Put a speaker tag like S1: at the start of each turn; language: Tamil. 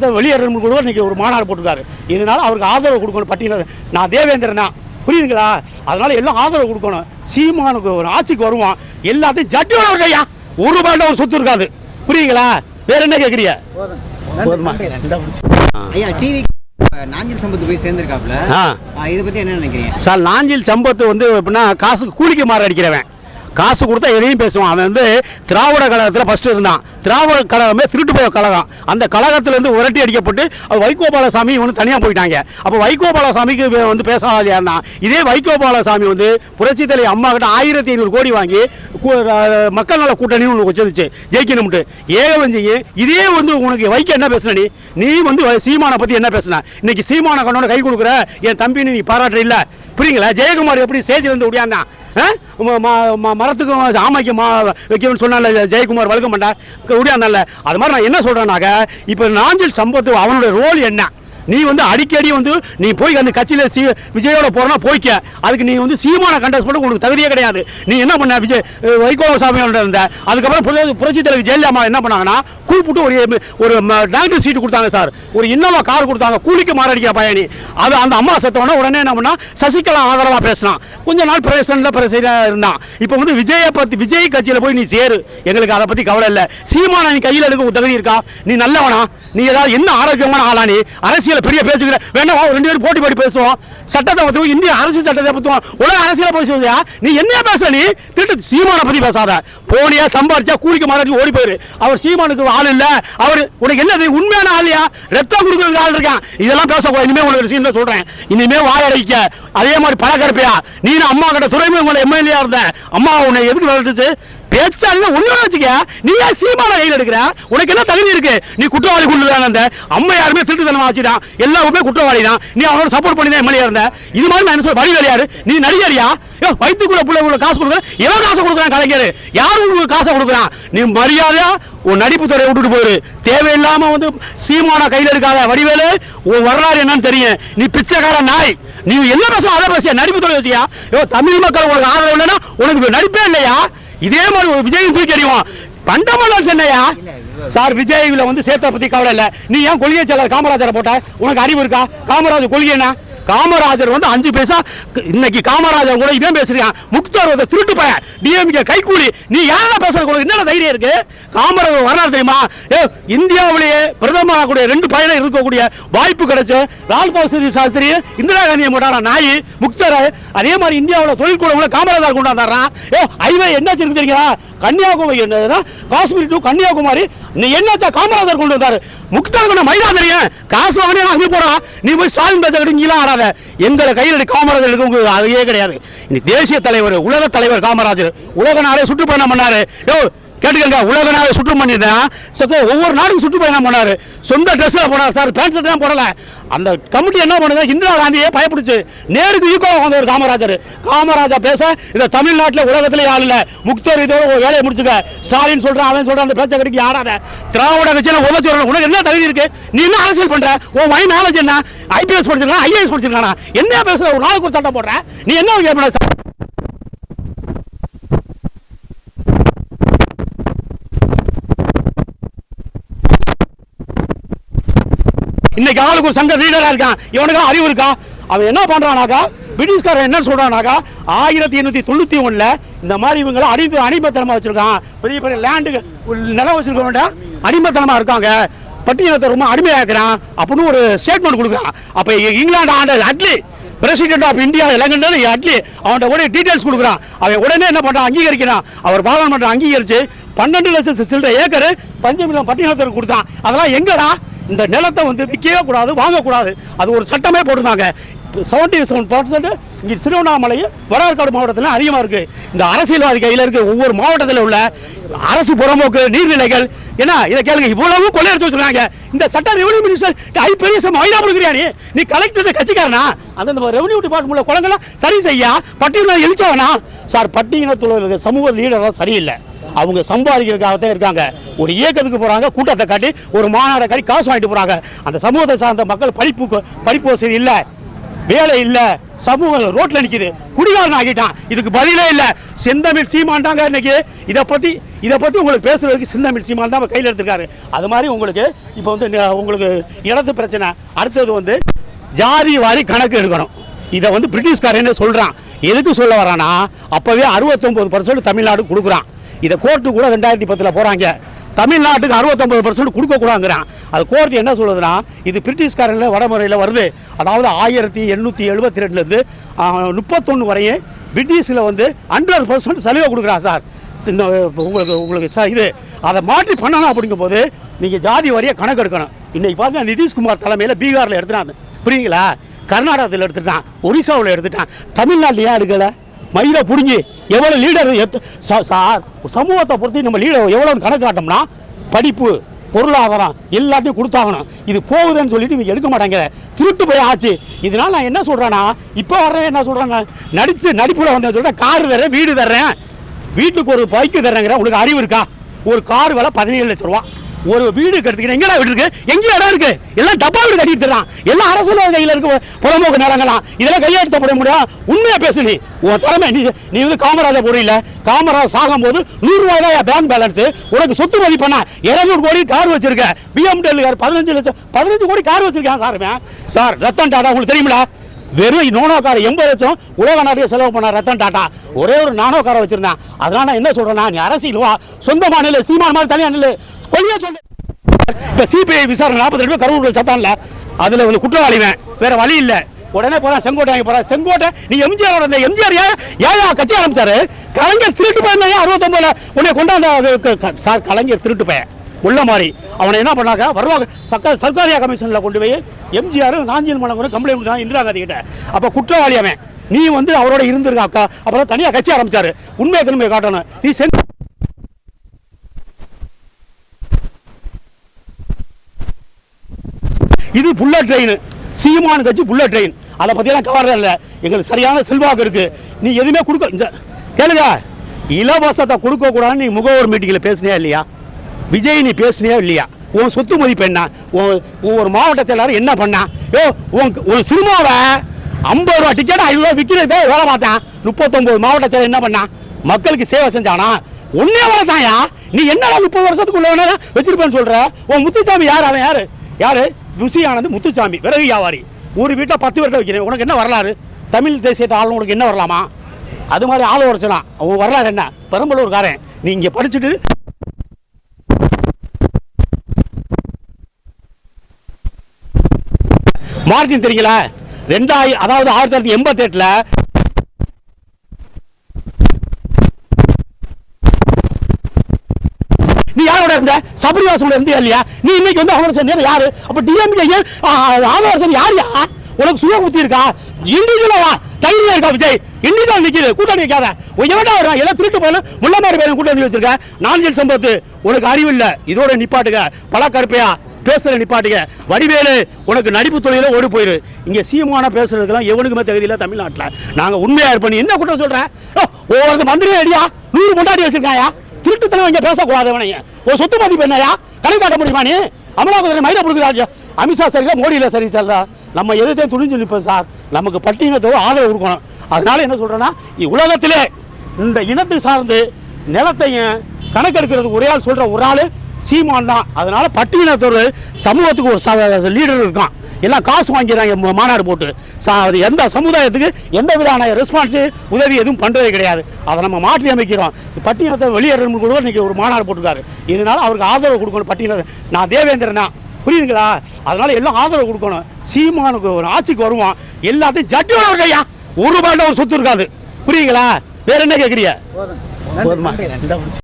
S1: வெளியேறணும் கூட இன்னைக்கு ஒரு மாநாடு போட்டிருக்காரு. இதனால அவருக்கு ஆதரவு கொடுக்கணும் பட்டியல. நான் தேவேந்திரனா? புரியுதுங்களா? அதனால எல்லாம் ஆதரவு கொடுக்கணும். சீமானுக்கு ஒரு ஆட்சிக்கு வருவான். எல்லாத்தையும் ஜட்ஜோட இருக்கையா ஒரு ரூபாய்ல ஒரு சொத்து இருக்காது. புரியுங்களா வேற என்ன கேட்குறீங்க.
S2: ஐயா டிவி நாஞ்சில் சம்பத்து போய் சேர்ந்திருக்காப்ல? இதை பத்தி என்ன நினைக்கிறீங்க?
S1: சார் நாஞ்சில் சம்பத்து வந்து எப்படின்னா காசுக்கு கூலிக்கு மாற அடிக்கிறவன் காசு கொடுத்தா எதையும் பேசுவான். அவன் வந்து திராவிட கழகத்தில் ஃபஸ்ட்டு இருந்தான். திராவிட கழகமே திருட்டு போய் கழகம். அந்த கழகத்திலேருந்து உரட்டி அடிக்கப்பட்டு வைகோ பாலசாமி வந்து தனியாக போயிட்டாங்க. அப்போ வைகோ பாலசாமிக்கு வந்து பேசாத யாருன்னா இதே வைகோபாலசாமி வந்து புரட்சி தலை அம்மா கிட்ட ஆயிரத்தி ஐநூறு கோடி வாங்கி மக்கள் நல கூட்டணி ஒன்று வச்சிருந்துச்சு. ஜெயிக்கணும்ட்டு ஏகவஞ்சிங்க இதே வந்து உனக்கு வைக்க என்ன பேசுன நீ? நீ வந்து சீமானை பற்றி என்ன பேசுன? இன்னைக்கு சீமான கண்ணோட கை கொடுக்குற என் தம்பின்னு நீ பாராட்டுற இல்லை. புரியுங்களா? ஜெயக்குமார் எப்படி ஸ்டேஜில் இருந்து ஓடியாந்தான். மரத்துக்கும் ஆமைக்கு மா வைக்கணும்னு சொன்னால ஜெயக்குமார் வழுக்க மாட்டா ஓடியாந்தான்ல அது மாதிரி நான் என்ன சொல்கிறேன்னாக்க இப்போ நாஞ்சில் சம்பத்து அவனுடைய ரோல் என்ன? நீ வந்து அடிக்கடி வந்து நீ போய் அந்த கட்சியில் சி விஜயோட போறனா போய்க்க. அதுக்கு நீ வந்து சீமான கண்டஸ்ட் பண்ண உனக்கு தகுதியே கிடையாது. நீ என்ன பண்ண விஜய் வைகோ சாமியோட இருந்த. அதுக்கப்புறம் புரட்சி- தலைவர் ஜெயலலிதா என்ன பண்ணாங்கன்னா கூப்பிட்டு ஒரு ஒரு டாக்டர் சீட்டு கொடுத்தாங்க சார். ஒரு இன்னோவா கார் கொடுத்தாங்க. கூலிக்கு மாரடிக்கிற பயணி. அது அந்த அம்மா செத்தவொடனே உடனே என்ன பண்ணா சசிகலா ஆதரவா பேசினான் கொஞ்ச நாள் பிரசிடண்ட்ல பிரசிடண்ட் இருந்தான் இப்போ வந்து விஜயை பத்தி விஜய் கட்சியில் போய் நீ சேரு. எங்களுக்கு அதை பத்தி கவலை இல்லை. சீமானா நீ கையில் எடுக்க தகுதி இருக்கா? நீ நல்லவனா? நீ ஏதாவது என்ன ஆரோக்கியமான ஆளா நீ? அரசியல் பெரிய பேசுகிற வேண்டாம் ரெண்டு பேரும் போட்டி போட்டி பேசுவோம். சட்டத்தை பத்துவோம் இந்திய அரசியல் சட்டத்தை பத்துவோம் உலக அரசியல் பேசுவியா நீ என்ன பேசுற நீ? திருட்டு சீமானை பத்தி பேசாத. போனியா சம்பாரிச்சா கூலிக்கு மாறாட்டி ஓடி போயிரு. அவர் சீமானுக்கு ஆள் இல்ல. அவர் உனக்கு என்னது? உண்மையான ஆளியா ரத்தம் கொடுக்கறதுக்கு ஆள் இருக்கான். இதெல்லாம் பேசக்கூடாது. இனிமே உங்களுக்கு விஷயம் தான் சொல்றேன். இனிமே வாயடைக்க அதே மாதிரி பழக்கருப்பியா நீ அம்மா கிட்ட துறைமுக எம்எல்ஏ இருந்த அம்மா உன்னை எதுக்கு விரட்டுச்சு? பேச்சாளுங்க ஒண்ணு வச்சுக்க? நீ ஏன் சீமான கையில் எடுக்கிற? உனக்கு என்ன தகுதி இருக்கு? நீ குற்றவாளி கொண்டு அந்த அம்மா யாருமே திருட்டுத்தனமா வச்சுட்டான். எல்லாருமே குற்றவாளி தான் நீ அவனோட சப்போர்ட் பண்ணி தான் எம்எல்ஏ இருந்த. இது மாதிரி நான் என்ன சொல்ல வழி யாரு? நீ நடிகரியா? ஏ வயிற்றுக்குள்ள புள்ள உள்ள காசு கொடுக்குறேன் எவ்வளோ காசை கொடுக்குறான் கலைஞர். யார் உங்களுக்கு காசை கொடுக்குறான்? நீ மரியாதையா உன் நடிப்பு துறையை விட்டுட்டு போயிரு. தேவையில்லாம வந்து சீமான கையில் இருக்காத வடிவேலு உன் வரலாறு என்னன்னு தெரியும். நீ பிச்சைக்கார நாய். நீ என்ன பேசுவோம் அதை பேசியா? நடிப்பு துறை வச்சியா ஐயோ தமிழ் மக்கள் உனக்கு ஆதரவு இல்லைன்னா உனக்கு நடிப்பே இல்லையா? இதே மாதிரி ஒரு விஜயும் தூக்கி அடிவான். பண்டமல்லன் சென்னையா? சார் விஜய்ல வந்து சேர்த்த பத்தி கவலை இல்ல. நீ ஏன் கொள்கை செயலர் காமராஜரை போட்ட? உனக்கு அறிவு இருக்கா? காமராஜர் கொள்கை என்ன காமராஜர் வந்து அஞ்சு பைசா இன்னைக்கு காமராஜர் கூட இவன் பேசுறான். முக்தார் வந்து திருட்டு பையன். டிஎம்கே கைக்கூலி நீ யாரா பேசுறது கூட என்னென்ன தைரியம் இருக்கு? காமராஜர் வரலாறு தெரியுமா? ஏ இந்தியாவிலேயே பிரதமராக கூடிய ரெண்டு பயணம் இருக்கக்கூடிய வாய்ப்பு கிடைச்சு லால் பகதூர் சாஸ்திரி இந்திரா காந்தியை கொண்டாடா நாய் முக்தர். அதே மாதிரி இந்தியாவில் கூட காமராஜர் கொண்டாடுறான் ஏ ஐவே என்ன இருக்கு தெரியுங்களா? கன்னியாகுமரி என்னதுன்னா காஷ்மீர் டு கன்னியாகுமரி. நீ என்னாச்சா காமராஜர் கொண்டு வந்தாரு? முக்தார் கொண்ட மைதா தெரியும் காசு வாங்கினே அங்கே போறான். நீ போய் ஸ்டாலின் பேச இங்கெல்லாம் ஆடாத எங்களை கையில் காமராஜர் உங்களுக்கு அதையே கிடையாது. இன்னைக்கு தேசிய தலைவர் உலக தலைவர் காமராஜர். உலக நாளை சுற்றுப்பயணம் பண்ணாரு. கேட்டுக்கங்க உலக நாடு சுற்று பண்ணியிருந்தேன் ஒவ்வொரு நாடுக்கு சுற்றுப்பயணம் பண்ணாரு சொந்த ட்ரெஸ்ஸில் போனார் சார். பேண்ட் ஷர்ட் தான் போடல. அந்த கமிட்டி என்ன பண்ணுது? இந்திரா காந்தியே பயப்பிடிச்சு. நேருக்கு ஈக்குவலாக வந்தவர் காமராஜர். காமராஜர் பேச இந்த தமிழ்நாட்டில் உலகத்திலே ஆள் இல்லை. முக்தர் இதோட ஒரு வேலையை முடிச்சுக்க. ஸ்டாலின் சொல்கிறான் அவன் சொல்கிறான் அந்த பேச்ச கடிக்கு யாராத? திராவிட கட்சியில் உதவி சொல்றேன் உனக்கு என்ன தகுதி இருக்கு? நீ என்ன அரசியல் பண்ணுற உன் மை நாலேஜ் என்ன? ஐபிஎஸ் படிச்சிருக்கானா? ஐஏஎஸ் படிச்சிருக்கானா? என்ன பேசுகிற ஒரு நாளுக்கு ஒரு சட்டம் போடுற? நீ என்ன கேட்ப? இன்னைக்கு ஆளுக்கு ஒரு சங்க லீடரா இருக்கான். இவனுக்கு அறிவு இருக்கா? அவன் என்ன பண்றானாக்கா? பிரிட்டிஷ்காரன் என்ன சொல்றானாக்கா? ஆயிரத்தி எண்ணூத்தி தொண்ணூத்தி ஒண்ணுல இந்த மாதிரி இவங்களை அடிமை அடிமைத்தனமா வச்சிருக்கான். பெரிய பெரிய லேண்டு நிலம் வச்சிருக்க வேண்டாம் அடிமைத்தனமா இருக்காங்க. பட்டியலத்தை ரொம்ப அடிமையாக்குறான். அப்படின்னு ஒரு ஸ்டேட்மெண்ட் கொடுக்குறான். அப்ப இங்கிலாந்து ஆண்ட அட்லி பிரசிடென்ட் ஆஃப் இந்தியா இலங்கன்னு அட்லி அவன்கிட்ட உடனே டீடைல்ஸ் கொடுக்குறான். அவன் உடனே என்ன பண்ணுறான் அங்கீகரிக்கிறான். அவர் பாராளுமன்றம் அங்கீகரிச்சு பன்னெண்டு லட்சம் சில்லற ஏக்கர் பஞ்சமிலம் பட்டியலத்திற்கு கொடுத்தான். அதெல்லாம் எங்கடா? இந்த நிலத்தை வந்து விற்கவே கூடாது வாங்கக்கூடாது. அது ஒரு சட்டமே போட்டிருந்தாங்க. செவன்டி செவன் பர்சன்ட் இங்கே திருவண்ணாமலை வடார்காடு மாவட்டத்தில் அதிகமாக இருக்குது இந்த அரசியல்வாதி கையில் இருக்க ஒவ்வொரு மாவட்டத்தில் உள்ள அரசு புறம்போக்கு நீர்நிலைகள் ஏன்னா இதை கேளுங்க இவ்வளவு கொள்ளையடிச்சு வச்சிருக்காங்க. இந்த சட்ட ரெவன்யூ மினிஸ்டர் ஐ பெரிய ஐநா கொடுக்குறியா நீ நீ கலெக்டர் கட்சிக்காரனா? அந்த ரெவன்யூ டிபார்ட்மெண்ட்ல குளங்கள்லாம் சரி செய்யா பட்டியலில் எழுச்சவனா சார் பட்டியலத்தில் இருக்க சமூக லீடர்லாம் சரியில்லை. அவங்க சம்பாதிக்கிறதுக்காகத்தான் இருக்காங்க. ஒரு இயக்கத்துக்கு போகிறாங்க கூட்டத்தை காட்டி ஒரு மாநாடை காட்டி காசு வாங்கிட்டு போகிறாங்க அந்த சமூகத்தை சார்ந்த மக்கள் படிப்பு படிப்பு வசதி இல்லை வேலை இல்லை சமூகம் ரோட்டில் நிற்கிது குடிகாரன் ஆகிட்டான். இதுக்கு பதிலே இல்லை. செந்தமிழ் சீமான் தாங்க இன்னைக்கு. இதை பற்றி இதை பற்றி உங்களுக்கு பேசுறதுக்கு செந்தமிழ் சீமான் தான் கையில் எடுத்திருக்காரு. அது மாதிரி உங்களுக்கு இப்போ வந்து உங்களுக்கு இடத்து பிரச்சனை. அடுத்தது வந்து ஜாதி வாரி கணக்கு எடுக்கணும். இதை வந்து பிரிட்டிஷ்காரன் சொல்கிறான் எதுக்கு சொல்ல வரானா அப்போவே அறுபத்தொம்போது பர்சன்ட் தமிழ்நாடு கொடுக்குறான். இதை கோர்ட்டு கூட ரெண்டாயிரத்தி பத்தில் போகிறாங்க தமிழ்நாட்டுக்கு அறுபத்தொம்பது பர்சன்ட் கொடுக்கக்கூடாங்கிறான் அது கோர்ட் என்ன சொல்லுதுன்னா இது பிரிட்டிஷ்காரனில் வடமுறையில் வருது. அதாவது ஆயிரத்தி எண்ணூற்றி எழுபத்தி ரெண்டுலேருந்து முப்பத்தொன்று வரையும் பிரிட்டிஷில் வந்து ஹண்ட்ரட் பர்சன்ட் சலுகை கொடுக்குறான் சார். உங்களுக்கு உங்களுக்கு சார் இது அதை மாற்றி பண்ணணும் அப்படிங்கும் போது நீங்கள் ஜாதி வரியை கணக்கு எடுக்கணும். இன்றைக்கி பார்த்தீங்கன்னா நிதிஷ்குமார் தலைமையில் பீகாரில் எடுத்துட்டான் புரியுங்களா கர்நாடகத்தில் எடுத்துட்டான் ஒரிசாவில் எடுத்துட்டான். தமிழ்நாட்டில் ஏன் எடுக்கலை? மயிலை புடுங்கி எவ்வளோ லீடர் சார் சமூகத்தை பொறுத்து நம்ம லீடர் எவ்வளோன்னு கணக்கு காட்டோம்னா படிப்பு பொருளாதாரம் எல்லாத்தையும் கொடுத்தாகணும். இது போகுதுன்னு சொல்லிட்டு இவங்க எடுக்க மாட்டாங்க. திருட்டு போய் ஆச்சு. இதனால் நான் என்ன சொல்கிறேன்னா இப்போ வர்றேன் என்ன சொல்றேன்னா நடித்து நடிப்பில் வந்தேன் சொல்கிறேன் கார் தர்றேன் வீடு தர்றேன் வீட்டுக்கு ஒரு பைக்கு தர்றேங்கிற உங்களுக்கு அறிவு இருக்கா? ஒரு கார் விலை பதினேழு லட்ச ரூபா. ஒரு வீடு கட்டுறதுக்கு எங்கடா வீடு இருக்கு எங்க இடம் இருக்கு. எல்லாம் டப்பா வீடு கட்டிட்டு தரான் எல்லாம் அரசு கையில் இருக்கு புறம்போக்கு நிலங்களாம் இதெல்லாம் கையெழுத்தப்பட முடியும் உண்மையா பேசு நீ. உன் திறமை நீ நீ வந்து காமராஜர் புரியல காமராஜ் சாகும்போது நூறு ரூபாய் தான் பேங்க் பேலன்ஸ் உனக்கு சொத்து மதிப்பண்ணா இருநூறு கோடி கார் வச்சிருக்க. பிஎம்டபிள்யூ கார் பதினஞ்சு லட்சம் பதினஞ்சு கோடி கார் வச்சிருக்கேன் சார் சார் ரத்தன் டாடா உங்களுக்கு தெரியுமில வெறும் நோனோ கார் எண்பது லட்சம் உலக நாட்டிய செலவு பண்ண ரத்தன் டாட்டா ஒரே ஒரு நானோ காரை வச்சிருந்தேன். அதனால நான் என்ன சொல்றேன்னா நீ அரசியல் வா. சொந்த மாநில சீமான மாதிரி தனியா நில்லு. கொள்கையா சொல்லு. இப்போ சிபிஐ விசாரணை நாற்பத்தி ரெண்டு பேர் கரூர் சத்தான்ல அதுல வந்து குற்றவாளிவன். வேற வழி இல்லை. உடனே போறான் செங்கோட்டை வாங்கி போறான் செங்கோட்டை நீ எம்ஜிஆர் அந்த எம்ஜிஆர் ஏன் கட்சி ஆரம்பிச்சாரு? கலைஞர் திருட்டு பையன் தான். அறுபத்தொன்பதுல உன்னை கொண்டாந்த சார் கலைஞர் திருட்டு பையன். உள்ள மாதிரி அவனை என்ன பண்ணாக்க வருவாங்க சர்க்கார் சர்க்காரியா கமிஷன்ல கொண்டு போய் எம்ஜிஆர் நாஞ்சில் மணங்குற கம்ப்ளைண்ட் தான் இந்திரா காந்தி கிட்ட. அப்ப குற்றவாளி அவன். நீ வந்து அவரோட இருந்திருக்கா அப்புறம் தனியாக கட்சி ஆரம்பிச்சாரு. உண்மையை திரும்ப காட்டணும். நீ சென்று இது புல்லட் ட்ரெயின் சீமான் கட்சி புல்லட் ட்ரெயின் அதை பற்றியெல்லாம் கவலை இல்லை. எங்களுக்கு சரியான செல்வாக்கு இருக்கு. நீ எதுவுமே கொடுக்க இந்த கேளுங்க. இலவசத்தை கொடுக்கக்கூடாதுன்னு நீ முகவர் மீட்டிங்கில் பேசுனியா இல்லையா? விஜய் நீ பேசுனியா இல்லையா? உன் சொத்து மதிப்பு என்ன? ஒரு மாவட்ட செயலாளர் என்ன பண்ணா? ஏ உன் ஒரு சினிமாவை ஐம்பது ரூபா டிக்கெட் ஐநூறு ரூபா விற்கிறதே வேலை பார்த்தேன். முப்பத்தொம்போது மாவட்ட செயலர் என்ன பண்ணா? மக்களுக்கு சேவை செஞ்சானா? ஒன்னே வரதாயா நீ என்னடா முப்பது வருஷத்துக்குள்ள வச்சிருப்பேன்னு சொல்ற? உன் முத்துசாமி யார்? அவன் யாரு? யாரு? ருசியானது முத்துசாமி விறகு வியாபாரி. ஒரு வீட்டை பத்து பேர்கிட்ட வைக்கிறேன். உனக்கு என்ன வரலாறு? தமிழ் தேசியத்தை ஆளும் உனக்கு என்ன வரலாமா? அது மாதிரி ஆள் உரைச்சனா உன் வரலாறு என்ன? பெரம்பலூர்காரன். நீ இங்கே படிச்சுட்டு மார்டின் தெரியுங்களா ரெண்டாயிரம் அதாவது ஆயிரத்தி தொள்ளாயிரத்தி எண்பத்தி யார் இருந்த சபரிவாசன் இருந்தியா இல்லையா? நீ இன்னைக்கு வந்து அவங்க சேர்ந்த யாரு? அப்ப டிஎம்கே ராமவரசன் யார் யா உனக்கு சுய புத்தி இருக்கா இண்டிவிஜுவலா தைரியம் இருக்கா விஜய்? இண்டிவிஜுவல் நிக்குது கூட்டணி நிக்காத. எவன்டா வரும் எல்லாம் திருட்டு போன முள்ள மாதிரி பேரும் கூட்டணி வச்சிருக்க. நாஞ்சில் சம்பத்து உனக்கு அறிவு இல்ல. இதோட நிப்பாட்டுக. பல கருப்பையா பேசுற நிப்பாட்டுக. வடிவேலு உனக்கு நடிப்பு தொழில ஓடி போயிரு. இங்க சீமான பேசுறதுக்கெல்லாம் எவனுக்குமே தகுதி இல்லை தமிழ்நாட்டுல. நாங்க உண்மையா இருப்போம். என்ன குற்றம் சொல்ற? ஓ, ஒவ்வொரு மந்திரியும் அடியா நூறு கொண்டாடி வச்சிருக்காயா? திருட்டுத்தனம் இங்கே பேசக்கூடாது அவனைய ஒரு சொத்து மதிப்பு என்னையா? கணக்கு காட்ட முடியுமா நீ? அமலாக்கத்துறை மயில கொடுக்குறாரு அமித்ஷா சரியில்லை மோடி இல்லை சரி சார். நம்ம எதிர்த்தையும் துணிஞ்சு நிற்போம் சார். நமக்கு பட்டியலத்தோடு ஆதரவு கொடுக்கணும். அதனால என்ன சொல்கிறேன்னா உலகத்திலே இந்த இனத்தை சார்ந்து நிலத்தையும் கணக்கெடுக்கிறது ஒரே ஆள் சொல்கிற ஒரு ஆள் சீமான் தான். அதனால் பட்டியலத்தோடு சமூகத்துக்கு ஒரு லீடர் இருக்கான். எல்லாம் காசு வாங்கிறாங்க ம- மாநாடு போட்டு. அது எந்த சமுதாயத்துக்கு எந்த விதமான ரெஸ்பான்ஸு உதவி எதுவும் பண்ணுறதே கிடையாது. அதை நம்ம மாற்றி அமைக்கிறோம். பட்டியலத்தை வெளியேறணும் கூட இன்னைக்கு ஒரு மாநாடு போட்டிருக்காரு. இதனால அவருக்கு ஆதரவு கொடுக்கணும் பட்டியல நான் தேவேந்திரனா? புரியுதுங்களா? அதனால எல்லாம் ஆதரவு கொடுக்கணும். சீமானுக்கு ஒரு ஆட்சிக்கு வருவான் எல்லாத்தையும் ஜட்டியோட இருக்கையா ஒரு ரூபாய் ஒரு சொத்து இருக்காது. புரியுங்களா வேற என்ன கேட்குறீங்க
S2: போதும்.